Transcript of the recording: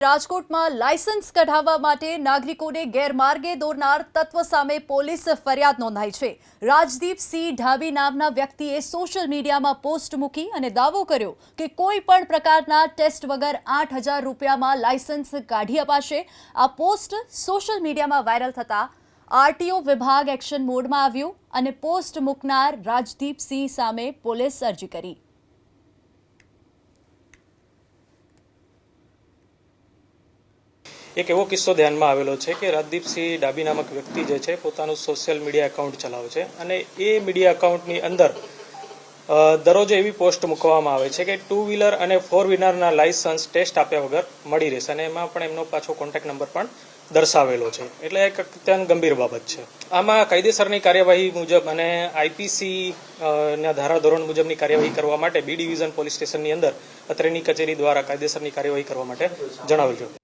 રાજકોટમાં લાયસન્સ કઢાવવા માટે નાગરિકોને ગેરમાર્ગે દોરનાર તત્વ સામે પોલીસ ફરિયાદ નોંધાઈ છે. રાજદીપસિંહ ઢાબી નામના વ્યક્તિએ સોશિયલ મીડિયામાં પોસ્ટ મૂકી અને દાવો કર્યો કે કોઈ પણ પ્રકારના ટેસ્ટ વગર આઠ હજાર રૂપિયામાં લાયસન્સ કાઢી અપાશે. આ પોસ્ટ સોશિયલ મીડિયામાં વાયરલ થતા આરટીઓ વિભાગ એક્શન મોડમાં આવ્યું અને પોસ્ટ મૂકનાર રાજદીપસિંહ સામે પોલીસ અરજી કરી. એક એવો કિસ્સો ધ્યાનમાં આવેલો છે કે રાજદીપસિંહ ડાબી નામક વ્યક્તિ જે છે પોતાનું સોશિયલ મીડિયા એકાઉન્ટ ચલાવે છે અને એ મીડિયા એકાઉન્ટની અંદર દરરોજ એવી પોસ્ટ મૂકવામાં આવે છે કે ટુ વ્હીલર અને ફોર વ્હીલરના લાયસન્સ ટેસ્ટ આપ્યા વગર મળી રહેશે અને એમાં પણ એમનો પાછો કોન્ટેક નંબર પણ દર્શાવેલો છે. એટલે એક અત્યંત ગંભીર બાબત છે. આમાં કાયદેસરની કાર્યવાહી મુજબ અને આઈપીસી ના ધારાધોરણ મુજબની કાર્યવાહી કરવા માટે બી ડિવિઝન પોલીસ સ્ટેશનની અંદર અત્રેની કચેરી દ્વારા કાયદેસરની કાર્યવાહી કરવા માટે જણાવેલ છે